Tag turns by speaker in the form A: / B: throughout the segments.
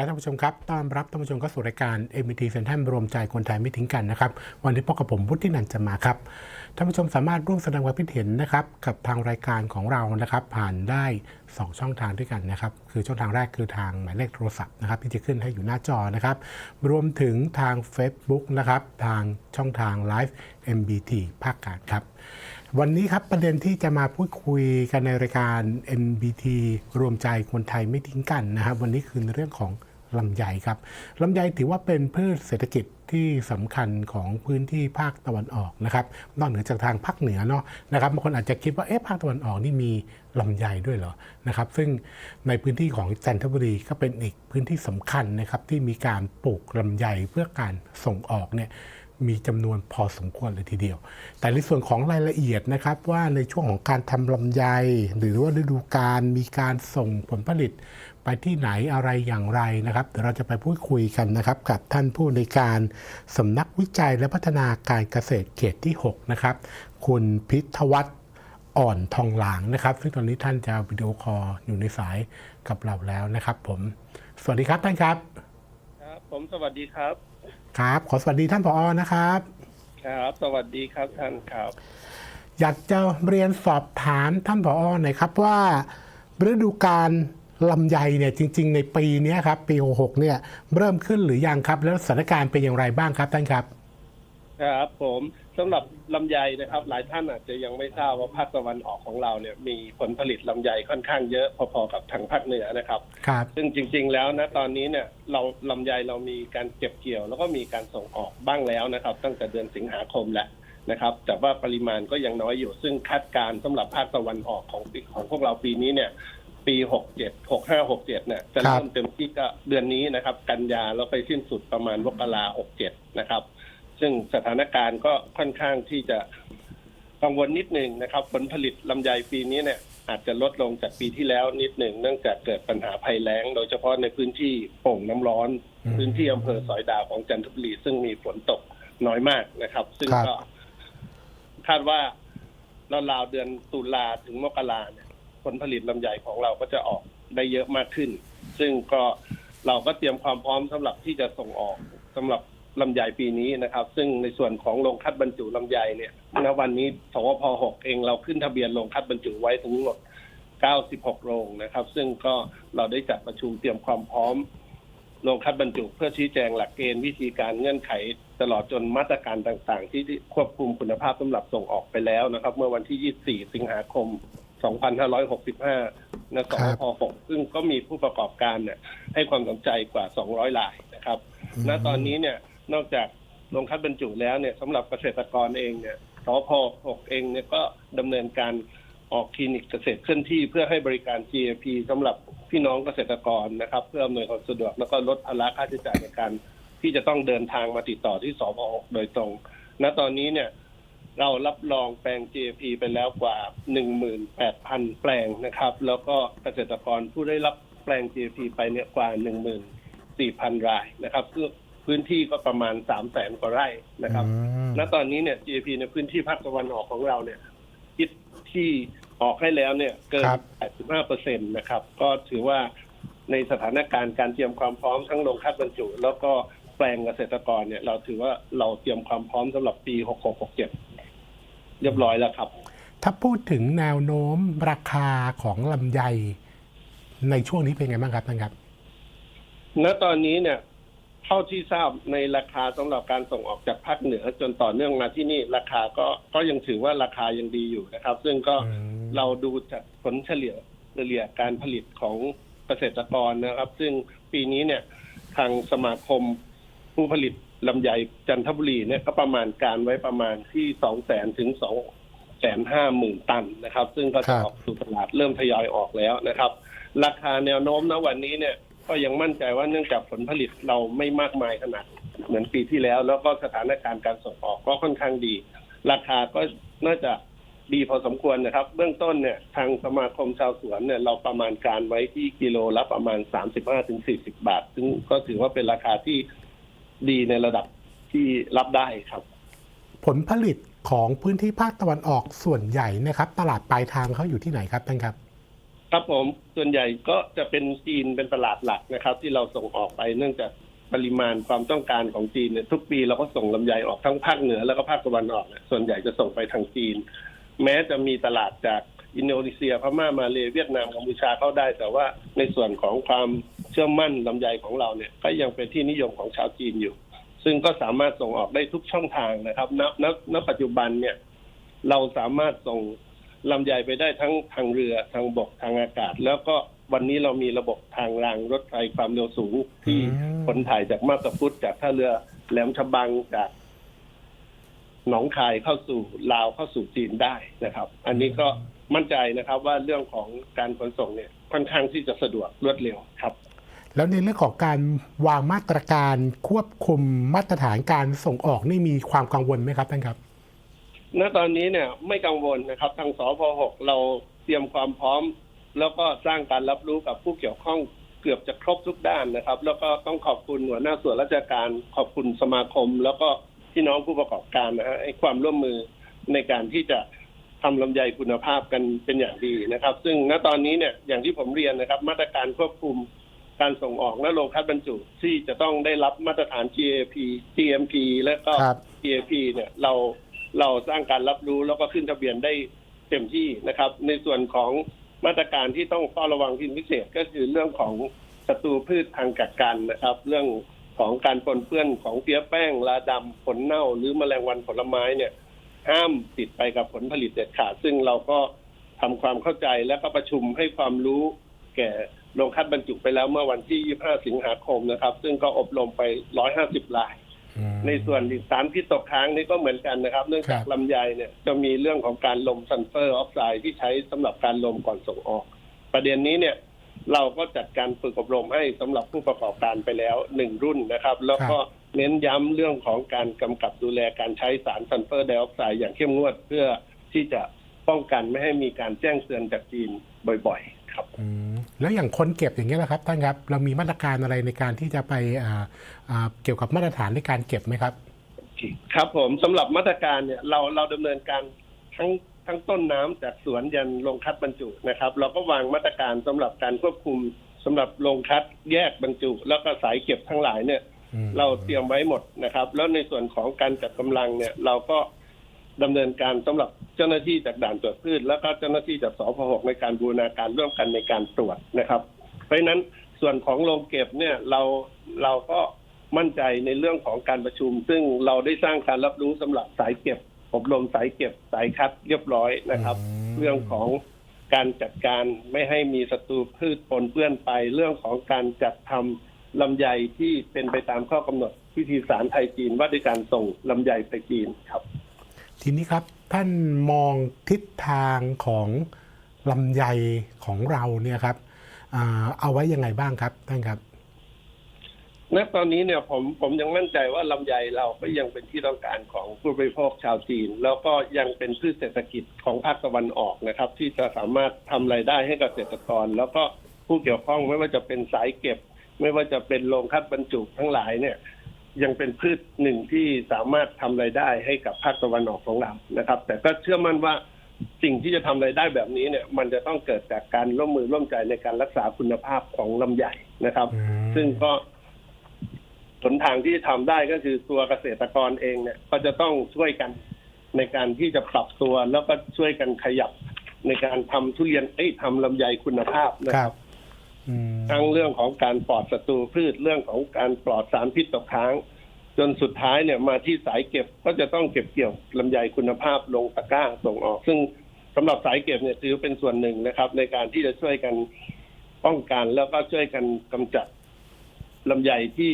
A: ครับท่านผู้ชมครับ ต้อนรับท่านผู้ชมเข้าสู่รายการ MT เซ็นทรัลรวมใจคนไทยไม่ทิ้งกันนะครับ วันนี้พบกับผมวุฒินันจะมาครับ ท่านผู้ชมสามารถร่วมแสดงความคิดเห็นนะครับกับทางรายการของเรานะครับ ผ่านได้ 2 ช่องทางด้วยกันนะครับ คือช่องทางแรกคือทางหมายเลขโทรศัพท์นะครับที่จะขึ้นให้อยู่หน้าจอนะครับ รวมถึงทาง Facebook นะครับ ทางช่องทาง Live MBT ภาคการครับวันนี้ครับประเด็นที่จะมาพูดคุยกันในรายการ MBT รวมใจคนไทยไม่ทิ้งกันนะครับ วันนี้คือเรื่องของ ลำไยครับลำไยถือว่าเป็นพืชเศรษฐกิจที่สำคัญของพื้นที่ภาคตะวันออกนะครับนอกเหนือจากทางภาคเหนือเนาะนะครับบางคนอาจจะคิดว่าเอ๊ะภาคตะวันออกนี่มีลำไยด้วยเหรอนะครับ ซึ่งในพื้นที่ของจันทบุรีก็เป็นอีกพื้นที่สำคัญนะครับที่มีการปลูกลำไยเพื่อการส่งออกเนี่ย มีจำนวนพอสมควรเลยทีเดียว แต่ในส่วนของรายละเอียดนะครับว่าในช่วงของการทำลำไย หรือว่าฤดูกาลมีการส่งผลผลิตไปที่ไหนอะไรอย่างไรนะครับเดี๋ยวเราจะไปพูดคุยกันนะครับ กับท่านผู้ในการสำนักวิจัยและพัฒนาการเกษตรเขตที่ 6 นะครับ คุณพิทวัฒน์อ่อนทองหลางนะครับ ซึ่งตอนนี้ท่านจะวิดีโอคอลอยู่ในสายกับเราแล้วนะครับ ผม สวัสดีครับท่านครับ
B: ครับ ผมสวัสดีครับ
A: ครับ ขอสวัสดีท่านผอนะครับ
B: ครับ สวัสดีครับท่านครับ
A: อยากจะเรียนสอบถามท่านผอหน่อยครับว่าฤดูกาลลำไยเนี่ยจริง ๆ ในปีเนี้ยครับปี 66 เนี่ยเริ่มขึ้นหรือยังครับ แล้วสถานการณ์เป็นอย่างไรบ้างครับท่านครับ
B: ครับผมสำหรับลำไยนะครับ หลายท่านอาจจะยังไม่ทราบว่าภาคตะวันออกของเราเนี่ยมีผลผลิตลำไยค่อนข้างเยอะพอๆกับทางภาคเหนือนะครับ
A: ครับ
B: ซึ่งจริง ๆ แล้วนะตอนนี้เนี่ยเราลำไยเรามีการเก็บเกี่ยว แล้วก็มีการส่งออกบ้างแล้วนะครับ ตั้งแต่เดือนสิงหาคมแหละนะครับ แต่ว่าปริมาณก็ยังน้อยอยู่ ซึ่งคาดการณ์สำหรับภาคตะวันออกของปีของพวกเราปีนี้เนี่ยปีหกเจ็ดหกห้าหกเจ็ดเนี่ยจะ
A: ครับ
B: เริ่มเต็มที่ก็เดือนนี้นะครับ กันยาแล้วไปสิ้นสุดประมาณมกราหกเจ็ดนะครับ ซึ่งสถานการณ์ก็ค่อนข้างที่จะกังวลนิดหนึ่งนะครับ ผลผลิตลำไยปีนี้เนี่ยอาจจะลดลงจากปีที่แล้วนิดหนึ่งเนื่องจากเกิดปัญหาภัยแล้ง โดยเฉพาะในพื้นที่โป่งน้ำร้อน
A: อืม
B: พื้นที่อำเภอสอยดาวของจันทบุรี ซึ่งมีฝนตกน้อยมากนะครับ ซึ่ง
A: ครับ
B: ก็คาดว่าราวๆเดือนตุลาถึงมกราเนี่ยผลผลิตลำไยของเราก็จะออกได้เยอะมากขึ้น ซึ่งก็เราก็เตรียมความพร้อมสำหรับที่จะส่งออกสำหรับ ลำไยปีนี้นะครับ ซึ่งในส่วนของโรงคัดบรรจุลำไยเนี่ยณวันนี้สวพ6เองเราขึ้นทะเบียนโรงคัดบรรจุไว้ทั้งหมด 96 โรงนะครับ ซึ่งก็เราได้จัดประชุมเตรียมความพร้อมโรงคัดบรรจุ เพื่อชี้แจงหลักเกณฑ์วิธีการเงื่อนไข ตลอดจนมาตรการต่างๆ ที่ควบคุมคุณภาพสำหรับส่งออกไปแล้วนะครับ เมื่อวันที่ 24 สิงหาคม 2565ณส
A: ครับ
B: พ6ซึ่งก็มีผู้ประกอบการเนี่ยให้ความสนใจกว่า 200รายนะครับ ณตอนนี้เนี่ย นอกจากโรงคัดบรรจุแล้วเนี่ยสำหรับเกษตรกรเองเนี่ยสพ6เองเนี่ยก็ดำเนินการออกคลินิกเกษตรเคลื่อนที่เพื่อให้บริการ GAP สำหรับพี่น้องเกษตรกรนะครับ เพื่ออำนวยความสะดวกแล้วก็ลดภาระค่าใช้จ่ายในการที่จะต้องเดินทางมาติดต่อที่สพ6โดยตรง ณตอนนี้เนี่ยเรารับรองแปลง GAP ไปแล้วกว่า 18,000 แปลงนะครับ แล้วก็เกษตรกรผู้ได้รับแปลง GAP ไปเนี่ยกว่า 14,000 รายนะครับซึ่ง พื้นที่ก็ประมาณ300,000กว่าไร่นะครับ
A: อืม
B: ณตอนนี้เนี่ย GAP ในพื้นที่ภาคตะวันออกของเราเนี่ยคิดที่ออกให้แล้วเนี่ยเกิน
A: ครับ
B: 85เปอร์เซ็นต์นะครับ ก็ถือว่าในสถานการณ์การเตรียมความพร้อมทั้งโรงคัดบรรจุ แล้วก็แปลงเกษตรกรเนี่ยเราถือว่าเราเตรียมความพร้อมสำหรับปี 6667 เรียบร้อยแล้วครับ
A: ถ้าพูดถึงแนวโน้มราคาของลำไยในช่วงนี้เป็นไงบ้างครับท่านครับ
B: ณ ตอนนี้เนี่ยเท่าที่ทราบในราคาสำหรับการส่งออกจากภาคเหนือจนต่อเนื่องมาที่นี่ราคาก็ก็ยังถือว่าราคายังดีอยู่นะครับ ซึ่งก็
A: อืม
B: เราดูจากผลเฉลี่ยเฉลี่ยการผลิตของเกษตรกรนะครับ ซึ่งปีนี้เนี่ยทางสมาคมผู้ผลิตลำไยจันทบุรีเนี่ยก็ประมาณการไว้ประมาณที่สองแสนถึงสองแสนห้าหมื่นตันนะครับ ซึ่งก็
A: ครั
B: จะ
A: บ
B: ออกสู่ตลาดเริ่มทยอยออกแล้วนะครับ ราคาแนวโน้มณวันนี้เนี่ย ก็ยังมั่นใจว่าเนื่องจากผลผลิตเราไม่มากมายขนาดเหมือนปีที่แล้ว แล้วก็สถานการณ์การส่งออกก็ค่อนข้างดี ราคาก็น่าจะดีพอสมควรนะครับ เบื้องต้นเนี่ยทางสมาคมชาวสวนเนี่ยเราประมาณการไว้ที่กิโลละประมาณ 35-40 บาท ซึ่งก็ถือว่าเป็นราคาที่ดีในระดับที่รับได้ครับ
A: ผลผลิตของพื้นที่ภาคตะวันออกส่วนใหญ่นะครับ ตลาดปลายทางเขาอยู่ที่ไหนครับท่านครับ
B: ครับผมส่วนใหญ่ก็จะเป็นจีนเป็นตลาดหลักนะครับ ที่เราส่งออกไปเนื่องจากปริมาณความต้องการของจีนเนี่ยทุกปีเราก็ส่งลำไยออกทั้งภาคเหนือแล้วก็ภาคตะวันออกเนี่ยส่วนใหญ่จะส่งไปทางจีน แม้จะมีตลาดจากอินโดนีเซียพม่ามาเลเวียดนามกัมพูชาเข้าได้ แต่ว่าในส่วนของความเชื่อมั่นลำไยของเราเนี่ยก็ยังเป็นที่นิยมของชาวจีนอยู่ ซึ่งก็สามารถส่งออกได้ทุกช่องทางนะครับณณณปัจจุบันเนี่ยเราสามารถส่ง ลำไยไปได้ทั้งทางเรือทางบกทางอากาศ แล้วก็วันนี้เรามีระบบทางรางรถไฟความเร็วสูงที่
A: อืม
B: ขนถ่ายจากมาบตาพุธจากท่าเรือแหลมฉบังจากหนองคายเข้าสู่ลาวเข้าสู่จีนได้นะครับ อันนี้ก็มั่นใจนะครับว่าเรื่องของการขนส่งเนี่ยค่อนข้างที่จะสะดวกรวดเร็วครับ
A: แล้วในเรื่องของการวางมาตรการควบคุมมาตรฐานการส่งออกนี่มีความกังวลไหมครับท่านครับ
B: ณตอนนี้เนี่ยไม่กังวลนะครับ ทางสพ6เราเตรียมความพร้อม แล้วก็สร้างการรับรู้กับผู้เกี่ยวข้องเกือบจะครบทุกด้านนะครับ แล้วก็ต้องขอบคุณหัวหน้าส่วนราชการขอบคุณสมาคม แล้วก็พี่น้องผู้ประกอบการนะฮะให้ความร่วมมือในการที่จะทำลำไยคุณภาพกันเป็นอย่างดีนะครับ ซึ่งณตอนนี้เนี่ยอย่างที่ผมเรียนนะครับ มาตรการควบคุมการส่งออกและโรงคัดบรรจุที่จะต้องได้รับมาตรฐาน GAP GMP และก็
A: ครับ
B: GAP เนี่ยเรา เราสร้างการรับรู้แล้วก็ขึ้นทะเบียนได้เต็มที่นะครับ ในส่วนของมาตรการที่ต้องเฝ้าระวังพิเศษก็คือเรื่องของศัตรูพืชทางกัดกันนะครับ เรื่องของการปนเปื้อนของเพี้ยแป้งลาดำผลเน่า หรือแมลงวันผลไม้เนี่ยห้ามติดไปกับผลผลิตเด็ดขาด ซึ่งเราก็ทำความเข้าใจและก็ประชุมให้ความรู้แก่โรงคัดบรรจุไปแล้วเมื่อวันที่ 25 สิงหาคมนะครับ ซึ่งก็อบรมไป 150ราย ในส่วนสารพิษตกค้างนี่ก็เหมือนกันนะครับ เนื่องจาก
A: ครับ
B: ลำไยเนี่ยจะมีเรื่องของการลมซัลเฟอร์ออกไซด์ที่ใช้สำหรับการลมก่อนส่งออก ประเด็นนี้เนี่ยเราก็จัดการฝึกอบรมให้สำหรับผู้ประกอบการไปแล้วหนึ่งรุ่นนะครับ แล้วก็เน้นย้ำเรื่องของการกำกับดูแลการใช้สารซัลเฟอร์ไดออกไซด์อย่างเข้มงวดเพื่อที่จะป้องกันไม่ให้มีการแจ้งเตือนจากจีนบ่อยๆ ครับ
A: อืมแล้วอย่างคนเก็บอย่างเงี้ยนะครับท่านครับเรามีมาตรการอะไรในการที่จะไปอ่าอ่าเกี่ยวกับมาตรฐานในการเก็บไหมครับ
B: ครับผมสำหรับมาตรการเนี่ยเราเราดำเนินการทั้งทั้งต้นน้ำจากสวนยันโรงคัดบรรจุนะครับ เราก็วางมาตรการสำหรับการควบคุมสำหรับโรงคัดแยกบรรจุ แล้วก็สายเก็บทั้งหลายเนี่ย
A: อืม
B: เราเตรียมไว้หมดนะครับ แล้วในส่วนของการจัดกำลังเนี่ย เราก็ดำเนินการสำหรับเจ้าหน้าที่จากด่านตรวจพืชแล้วก็เจ้าหน้าที่จากสพหในการบูรณาการร่วมกันในการตรวจนะครับ เพราะฉะนั้นส่วนของโรงเก็บเนี่ยเราเราก็มั่นใจในเรื่องของการประชุม ซึ่งเราได้สร้างการรับรู้สำหรับสายเก็บอบรมสายเก็บสายคัดเรียบร้อยนะครับ
A: ม
B: เรื่องของการจัดการไม่ให้มีศัตรูพืชปนเปื้อนไป เรื่องของการจัดทำลำไยที่เป็นไปตามข้อกำหนดพิธีสารไทยจีนว่าด้วยการส่งลำไยไปจีนครับ
A: ทีนี้ครับ ท่านมองทิศทางของลำไยของเราเนี่ยครับเอาไว้ยังไงบ้างครับท่านครับ
B: ณตอนนี้เนี่ยผมผมยังมั่นใจว่าลำไยเราก็ยังเป็นที่ต้องการของผู้บริโภคชาวจีน แล้วก็ยังเป็นพืชเศรษฐกิจของภาคตะวันออกนะครับ ที่จะสามารถทำรายได้ให้กับเกษตรกร แล้วก็ผู้เกี่ยวข้องไม่ว่าจะเป็นสายเก็บ ไม่ว่าจะเป็นโรงคัดบรรจุทั้งหลายเนี่ย ยังเป็นพืชหนึ่งที่สามารถทำรายได้ให้กับภาคตะวันออกของเรานะครับ แต่ก็เชื่อมั่นว่าสิ่งที่จะทำรายได้แบบนี้เนี่ย มันจะต้องเกิดจากการร่วมมือร่วมใจในการรักษาคุณภาพของลำไยนะครับ
A: อืม
B: ซึ่งก็หนทางที่จะทำได้ก็คือตัวเกษตรกรเองเนี่ย ก็จะต้องช่วยกันในการที่จะปรับตัวแล้วก็ช่วยกันขยับในการทำทุเรียนเอ้ยทำลำไยคุณภาพนะ
A: ค
B: ค
A: รั
B: รั
A: บบอืม
B: ทั้งเรื่องของการปลอดศัตรูพืชเรื่องของการปลอดสารพิษตกค้าง จนสุดท้ายเนี่ยมาที่สายเก็บก็จะต้องเก็บเกี่ยวลำไยคุณภาพลงตะกร้าส่งออก ซึ่งสำหรับสายเก็บเนี่ยถือเป็นส่วนหนึ่งนะครับ ในการที่จะช่วยกันป้องกันแล้วก็ช่วยกันกำจัดลำไยที่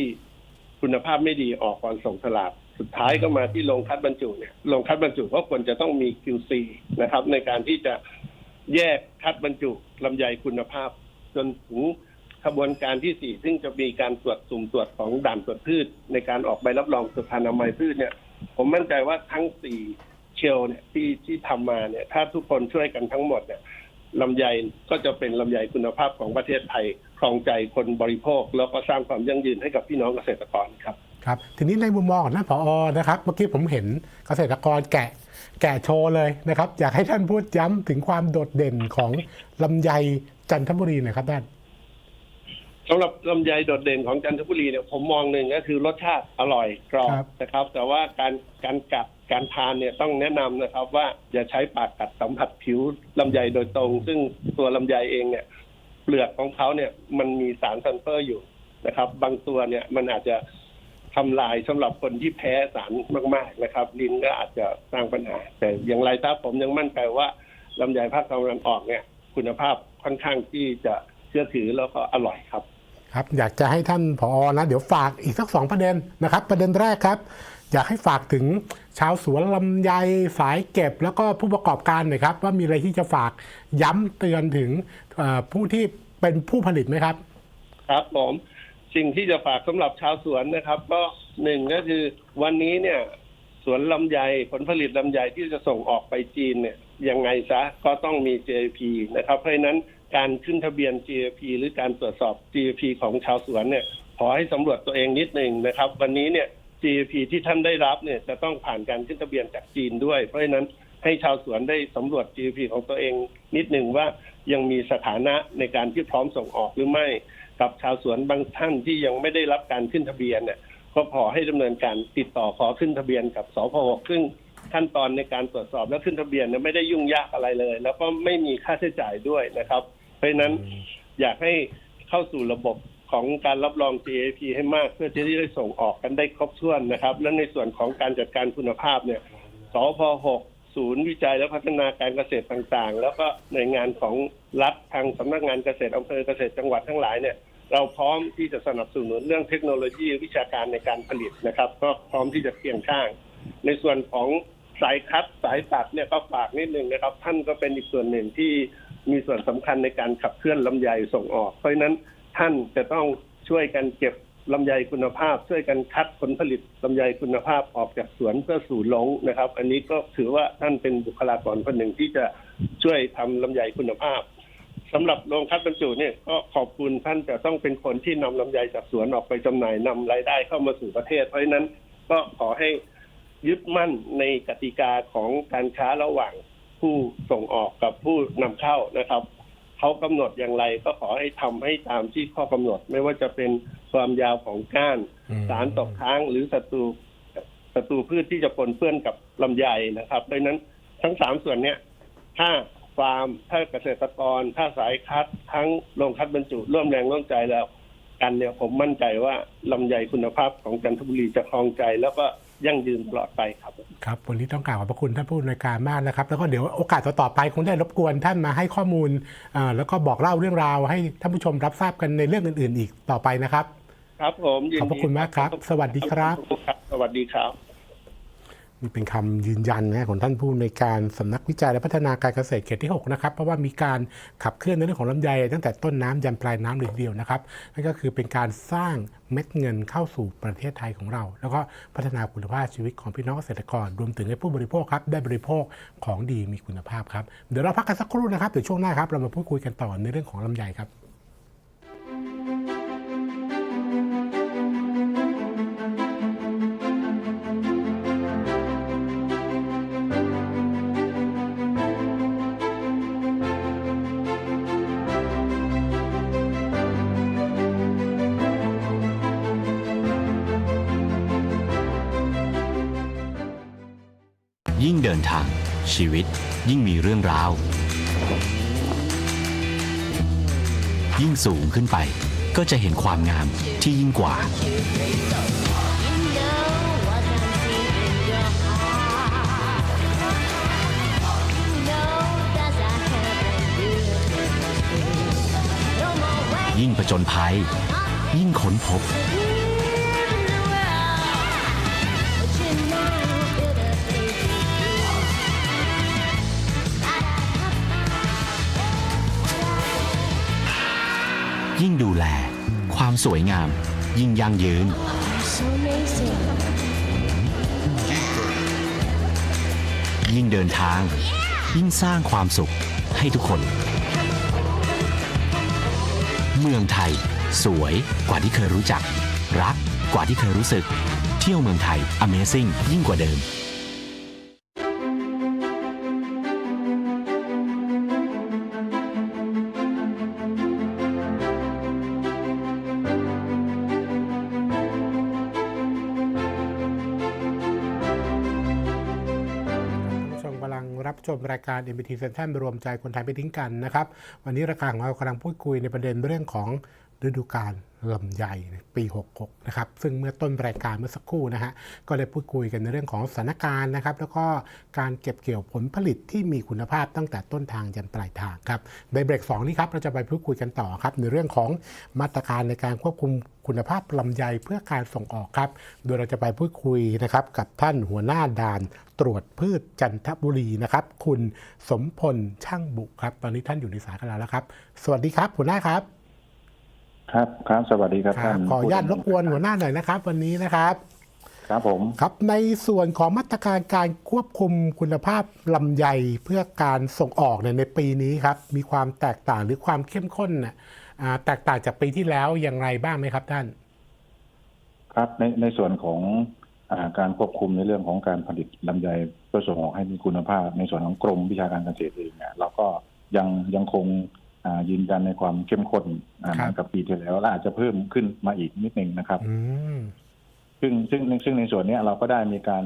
B: คุณภาพไม่ดีออกก่อนส่งตลาด สุดท้ายก็มาที่โรงคัดบรรจุเนี่ยโรงคัดบรรจุก็ควรจะต้องมี QC นะครับ ในการที่จะแยกคัดบรรจุลำไยคุณภาพ จนถึงขบวนการที่สี่ซึ่งจะมีการตรวจสุ่มตรวจของด่านตรวจพืช ในการออกใบรับรองสุขอนามัยพืชเนี่ย ผมมั่นใจว่าทั้งสี่เชลเนี่ยที่ที่ทำมาเนี่ย ถ้าทุกคนช่วยกันทั้งหมดเนี่ยลำไยก็จะเป็นลำไยคุณภาพของประเทศไทยครองใจคนบริโภค แล้วก็สร้างความยั่งยืนให้กับพี่น้องเกษตรกรครับ
A: ครับทีนี้ในมุมมองของท่านผอนะครับเมื่อกี้ผมเห็นเกษตรกรแกะแกะโชว์เลยนะครับ อยากให้ท่านพูดย้ำถึงความโดดเด่นของลำไย จันทบุรีหน่อยครับท่าน
B: สำหรับลำไยโดดเด่นของจันทบุรีเนี่ยผมมองหนึ่งก็คือรสชาติอร่อยกรอบ
A: ครับ
B: นะครับ แต่ว่าการการกัดการทานเนี่ยต้องแนะนำนะครับ ว่าอย่าใช้ปากกัดสัมผัสผิวลำไยโดยตรง ซึ่งตัวลำไยเองเนี่ยเปลือกของเขาเนี่ยมันมีสารซัลเฟอร์อยู่นะครับ บางตัวเนี่ยมันอาจจะทำลายสำหรับคนที่แพ้สารมากๆนะครับลิ้นก็อาจจะสร้างปัญหา แต่อย่างไรถ้าผมยังมั่นใจว่าลำไยภาคตะวันออกเนี่ย คุณภาพค่อนข้างที่จะเชื่อถือแล้วก็อร่อยครับ
A: ครับ อยากจะให้ท่านผอนะ เดี๋ยวฝากอีกสักสองประเด็นนะครับ ประเด็นแรกครับ อยากให้ฝากถึงชาวสวนลำไยสายเก็บ แล้วก็ผู้ประกอบการหน่อยครับ ว่ามีอะไรที่จะฝากย้ำเตือนถึงเอ่อผู้ที่เป็นผู้ผลิตไหมครับ
B: ครับผมสิ่งที่จะฝากสำหรับชาวสวนนะครับ ก็หนึ่งก็คือวันนี้เนี่ยสวนลำไยผลผลิตลำไยที่จะส่งออกไปจีนเนี่ย ยังไงซะก็ต้องมี GAP นะครับเพราะฉะนั้นการขึ้นทะเบียน GAP หรือการตรวจสอบ GAP ของชาวสวนเนี่ยขอให้สำรวจตัวเองนิดหนึ่งนะครับ วันนี้เนี่ย GAP ที่ท่านได้รับเนี่ยจะต้องผ่านการขึ้นทะเบียนจากจีนด้วย เพราะฉะนั้นให้ชาวสวนได้สำรวจ GAP ของตัวเองนิดหนึ่งว่ายังมีสถานะในการที่พร้อมส่งออกหรือไม่ กับชาวสวนบางท่านที่ยังไม่ได้รับการขึ้นทะเบียนเนี่ยก็ขอให้ดำเนินการติดต่อขอขึ้นทะเบียนกับสพหซึ่ง ขั้นตอนในการตรวจสอบและขึ้นทะเบียนเนี่ยไม่ได้ยุ่งยากอะไรเลย แล้วก็ไม่มีค่าใช้จ่ายด้วยนะครับ เพราะฉะนั้นอยากให้เข้าสู่ระบบของการรับรอง GAP ให้มากเพื่อที่จะได้ส่งออกกันได้ครบถ้วนนะครับ และในส่วนของการจัดการคุณภาพเนี่ยสพ6ศูนย์วิจัยและพัฒนาการเกษตรต่างๆ แล้วก็หน่วยงานของรัฐทางสำนักงานเกษตรอำเภอเกษตรจังหวัดทั้งหลายเนี่ยเราพร้อมที่จะสนับสนุนเรื่องเทคโนโลยีวิชาการในการผลิตนะครับ ก็พร้อมที่จะเคียงข้าง ในส่วนของ สายคัดสายตัดเนี่ยก็ฝากนิดนึงนะครับ ท่านก็เป็นอีกส่วนหนึ่งที่มีส่วนสำคัญในการขับเคลื่อนลำไยส่งออก เพราะฉะนั้นท่านจะต้องช่วยกันเก็บลำไยคุณภาพ ช่วยกันคัดผลผลิตลำไยคุณภาพออกจากสวนเพื่อสู่ลงนะครับ อันนี้ก็ถือว่าท่านเป็นบุคลากรคนหนึ่งที่จะช่วยทำลำไยคุณภาพสำหรับโรงคัดบรรจุเนี่ยก็ขอบคุณท่านจะต้องเป็นคนที่นำลำไยจากสวนออกไปจำหน่ายนำรายได้เข้ามาสู่ประเทศ เพราะฉะนั้นก็ขอให้ ยึดมั่นในกติกาของการค้าระหว่างผู้ส่งออกกับผู้นำเข้านะครับเขากำหนดอย่างไรก็ขอให้ทำให้ตามที่ข้อกำหนด ไม่ว่าจะเป็นความยาวของก้าน
A: อืม
B: สารตกค้างหรือศัตรูศัตรูพืชที่จะปนเปื้อนกับลำไยนะครับดังนั้นทั้งสามส่วนเนี้ยถ้าฟาร์มถ้าเกษตรกร ถ้าสายคัด ทั้งโรงคัดบรรจุร่วมแรงร่วมใจแล้ว กันเนี่ยผมมั่นใจว่าลำไยคุณภาพของจันทบุรีจะครองใจแล้วก็ ยั่งยืนตลอดไปครับ
A: ครับวันนี้ต้องกล่าวขอบพระคุณท่านผู้อำนวยการมากนะครับ แล้วก็เดี๋ยวโอกาสต่อๆไปคงได้รบกวนท่านมาให้ข้อมูลเอ่อแล้วก็บอกเล่าเรื่องราวให้ท่านผู้ชมรับทราบกันในเรื่องอื่น ๆ อีกต่อไปนะครับ
B: ครับผมยินดี
A: ขอบพระคุณมากครับ สวัสดีครับ
B: สวัสดีครับ
A: นี่เป็นคำยืนยันนะของท่านผู้ในการสำนักวิจัยและพัฒนาการเกษตรเขตที่ 6 นะครับ เพราะว่ามีการขับเคลื่อนในเรื่องของลำไยตั้งแต่ต้นน้ำยันปลายน้ำเลยทีเดียวนะครับนั่นก็คือเป็นการสร้างเม็ดเงินเข้าสู่ประเทศไทยของเรา แล้วก็พัฒนาคุณภาพชีวิตของพี่น้องเกษตรกร รวมถึงให้ผู้บริโภคครับได้บริโภคของดีมีคุณภาพครับเดี๋ยวเราพักกันสักครู่นะครับเดี๋ยวช่วงหน้าครับเรามาพูดคุยกันต่อในเรื่องของลำไยครับ
C: นทาง ชีวิตยิ่งมีเรื่องราว ยิ่งสูงขึ้นไปก็จะเห็นความงามที่ยิ่งกว่า ยิ่งผจญภัย ยิ่งค้นพบ ความสวยงาม ยิ่งยั่งยืน
D: So
C: ยิ่งเดินทาง ยิ่งสร้างความสุขให้ทุกคน เมืองไทย สวยกว่าที่เคยรู้จัก รักกว่าที่เคยรู้สึก เที่ยวเมืองไทย Amazing ยิ่งกว่าเดิม
A: รับชมรายการ MBT Central รวมใจคนไทยไม่ทิ้งกันนะครับ วันนี้รายการของเรากำลังพูดคุยในประเด็นเรื่องของ ฤดูกาลลำไยปี 66 นะครับ ซึ่งเมื่อต้นรายการเมื่อสักครู่นะฮะ ก็ได้พูดคุยกันในเรื่องของสถานการณ์นะครับ แล้วก็การเก็บเกี่ยวผลผลิตที่มีคุณภาพตั้งแต่ต้นทางยันปลายทางครับ ในเบรก 2 นี้ครับ เราจะไปพูดคุยกันต่อครับ ในเรื่องของมาตรการในการควบคุมคุณภาพลำไยเพื่อการส่งออกครับ โดยเราจะไปพูดคุยนะครับกับท่านหัวหน้าด่านตรวจพืชจันทบุรีนะครับ คุณสมพลช่างบุครับ ตอนนี้ท่านอยู่ในสายกับเราแล้วครับ สวัสดีครับหัวหน้าครับ
E: ครับครับสวัสดีครับ
A: ค
E: ท่า
A: รับ
E: น
A: ขออนุญาตร
E: ผู้
A: บกวนหัวหน้าหน่อยนะครับ วันนี้นะครับ
E: ครับผม
A: ครับในส่วนของมาตรการการควบคุมคุณภาพลำไยเพื่อการส่งออกเนี่ยในปีนี้ครับ มีความแตกต่างหรือความเข้มข้นน่ะอ่าแตกต่างจากปีที่แล้วอย่างไรบ้างไหมครับท่าน
E: ครับในในส่วนของอาการควบคุมในเรื่องของการผลิตลำไยเพื่อส่งออกให้มีคุณภาพ ในส่วนของกรมวิชาการเกษตรเองเนี่ยเราก็ยังยังคงอ่า ยืนยันในความเข้มข้นอ่า
A: ครับ
E: เหมือนกับปีที่แล้วและอาจจะเพิ่มขึ้นมาอีกนิดนึงนะครับ
A: อืม
E: ซึ่งซึ่งซึ่งในส่วนเนี้ยเราก็ได้มีการ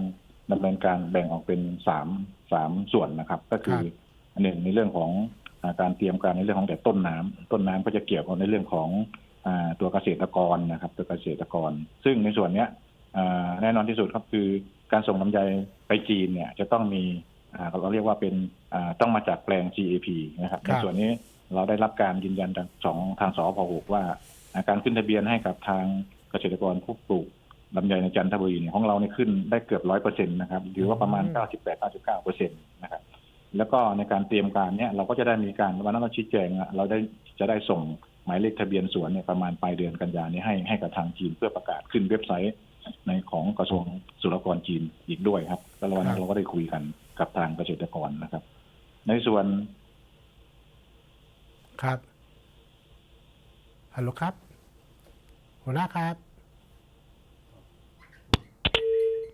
E: ดำเนินการแบ่งออกเป็นสามสามส่วนนะครับ ก็คือหนึ่งในเรื่องของอาการเตรียมการในเรื่องของแต่ต้นน้ำต้นน้ำก็จะเกี่ยวกับในเรื่องของอาตัวเกษตรกรนะครับ ตัวเกษตรกร ซึ่งในส่วนเนี้ยอ่าแน่นอนที่สุดครับคือการส่งลำไยไปจีนเนี่ย จะต้องมีอ่าเราเรียกว่าเป็นอ่าต้องมาจากแปลง GAP นะครับ
A: ครับ
E: ในส่วนนี้ เราได้รับการยืนยันจากสองทางสพหกว่าอ่าการขึ้นทะเบียนให้กับทางเกษตรกรผู้ปลูกลำไยในจันทบุรีเนี่ยของเราเนี่ยขึ้นได้เกือบร้อยเปอร์เซ็นต์นะครับหรือว่าประมาณ
A: อืม
E: เก้าสิบแปดเก้าสิบเก้าเปอร์เซ็นต์นะครับแล้วก็ในการเตรียมการเนี่ยเราก็จะได้มีการวันนั้นเราชี้แจงอะเราได้จะได้ส่งหมายเลขทะเบียนสวนเนี่ยประมาณปลายเดือนกันยานี้ให้ให้กับทางจีนเพื่อประกาศขึ้นเว็บไซต์ในของกระทรวงศุลกากรจีนอีกด้วยครับแล้ววันนั้นเราก็ได้คุยกันกับทางเกษตรกรนะครับ ในส่วน
A: ครับ ฮัลโหลครับ หัวหน้าครับ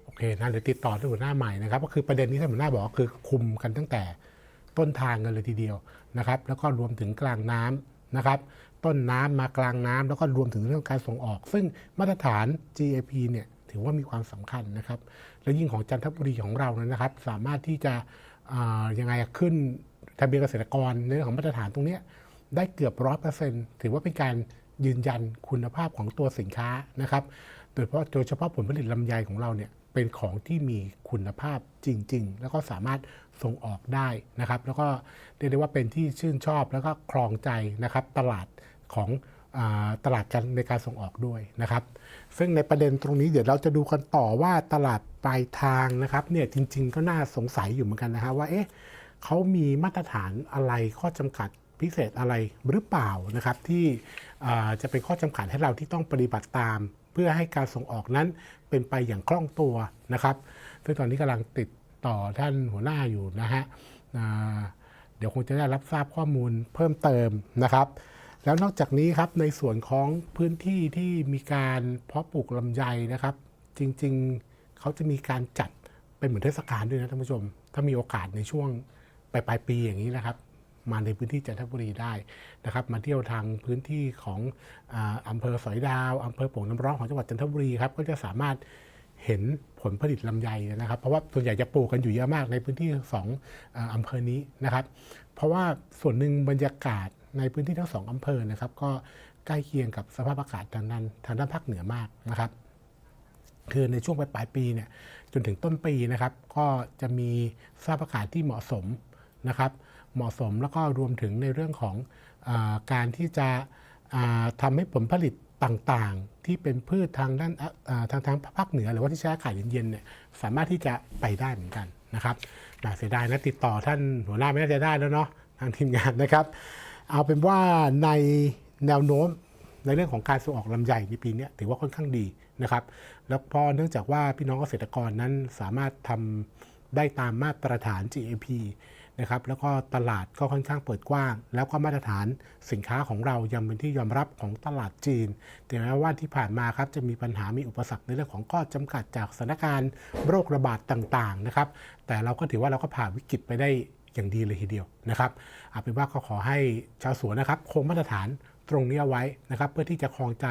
A: โอเคนะเดี๋ยวติดต่อที่หัวหน้าใหม่นะครับ ก็คือประเด็นนี้ท่านหัวหน้าบอกคือคุมกันตั้งแต่ต้นทางกันเลยทีเดียวนะครับ แล้วก็รวมถึงกลางน้ำนะครับ ต้นน้ำมากลางน้ำแล้วก็รวมถึงเรื่องการส่งออก ซึ่งมาตรฐาน GAP เนี่ยถือว่ามีความสำคัญนะครับ และยิ่งของจันทบุรีของเรานั้นนะครับ สามารถที่จะยังไงขึ้นทะเบียนเกษตรกรในเรื่องของมาตรฐานตรงนี้ ได้เกือบร้อยเปอร์เซ็นต์ถือว่าเป็นการยืนยันคุณภาพของตัวสินค้านะครับ โดยเฉพาะโดยเฉพาะผลผลิตลำไยของเราเนี่ยเป็นของที่มีคุณภาพจริง ๆ แล้วก็สามารถส่งออกได้นะครับ แล้วก็เรียกได้ว่าเป็นที่ชื่นชอบแล้วก็ครองใจนะครับตลาดของตลาดกันในการส่งออกด้วยนะครับ ซึ่งในประเด็นตรงนี้เดี๋ยวเราจะดูกันต่อว่าตลาดปลายทางนะครับเนี่ยจริง ๆ ก็น่าสงสัยอยู่เหมือนกันนะฮะว่าเอ๊ะเขามีมาตรฐานอะไรข้อจำกัด พิเศษอะไรหรือเปล่านะครับที่จะเป็นข้อจำกัดให้เราที่ต้องปฏิบัติตาม เพื่อให้การส่งออกนั้นเป็นไปอย่างคล่องตัวนะครับ ซึ่งตอนนี้กำลังติดต่อท่านหัวหน้าอยู่นะฮะเดี๋ยวคงจะได้รับทราบข้อมูลเพิ่มเติมนะครับ แล้วนอกจากนี้ครับในส่วนของพื้นที่ที่มีการเพาะปลูกลำไยนะครับ จริงๆเขาจะมีการจัดเป็นเหมือนเทศกาลด้วยนะท่านผู้ชม ถ้ามีโอกาสในช่วงปลายปลายปีอย่างนี้นะครับ มาในพื้นที่จันทบุรีได้นะครับ มาเที่ยวทางพื้นที่ของอาอำเภอสอยดาวอำเภอโป่งน้ำร้อนของจังหวัดจันทบุรีครับก็จะสามารถเห็นผลผลิตลำไยนะครับ เพราะว่าส่วนใหญ่จะปลูกกันอยู่เยอะมากในพื้นที่สองอำเภอนี้นะครับ เพราะว่าส่วนหนึ่งบรรยากาศในพื้นที่ทั้งสองอำเภอนะครับ ก็ใกล้เคียงกับสภาพอากาศทางด้านทางด้านภาคเหนือมากนะครับ คือในช่วงปลายปีเนี่ยจนถึงต้นปีนะครับ ก็จะมีสภาพอากาศที่เหมาะสมนะครับ เหมาะสม แล้วก็รวมถึงในเรื่องของอการที่จะอ่าทำให้ผลผลิตต่างๆ ที่เป็นพืชทางด้านทางทางภาคเหนือ หรือว่าที่ใช้อากาศเย็นๆเนี่ยสามารถที่จะไปได้เหมือนกันนะครับน่าเสียดายนะติดต่อท่านหัวหน้าไม่น่าจะได้แล้วเนาะทางทีมงานนะครับ เอาเป็นว่าในแนวโน้มในเรื่องของการส่งออกลำไยในปีนี้ถือว่าค่อนข้างดีนะครับ แล้วพอเนื่องจากว่าพี่น้องเกษตรกรนั้นสามารถทำได้ตามมาตรฐาน GAP นะครับแล้วก็ตลาดก็ค่อนข้างเปิดกว้าง แล้วก็มาตรฐานสินค้าของเรายังเป็นที่ยอมรับของตลาดจีน แต่แม้ว่าที่ผ่านมาครับจะมีปัญหามีอุปสรรคในเรื่องของข้อจำกัดจากสถานการณ์โรคระบาดต่างๆนะครับแต่เราก็ถือว่าเราก็ผ่านวิกฤตไปได้อย่างดีเลยทีเดียวนะครับเอาเป็นว่าก็ขอให้ชาวสวนนะครับคงมาตรฐาน ตรงนี้เอาไว้นะครับเพื่อที่จะครองใจ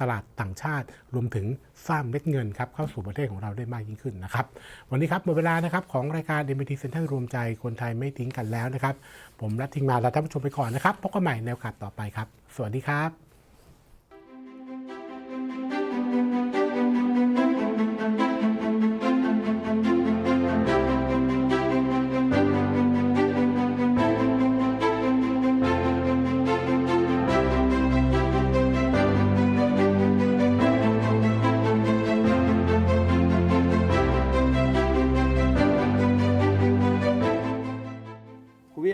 A: ตลาดต่างชาติ รวมถึงสร้างเม็ดเงินครับเข้าสู่ประเทศของเราได้มากยิ่งขึ้นนะครับวันนี้ครับหมดเวลานะครับของรายการ MT Center รวมใจคนไทยไม่ทิ้งกันแล้วนะครับ ผมและทีมงาลาท่านผู้ชมไปก่อนนะครับพบกันใหม่ในโอกาสต่อไปครับ สวัสดีครับ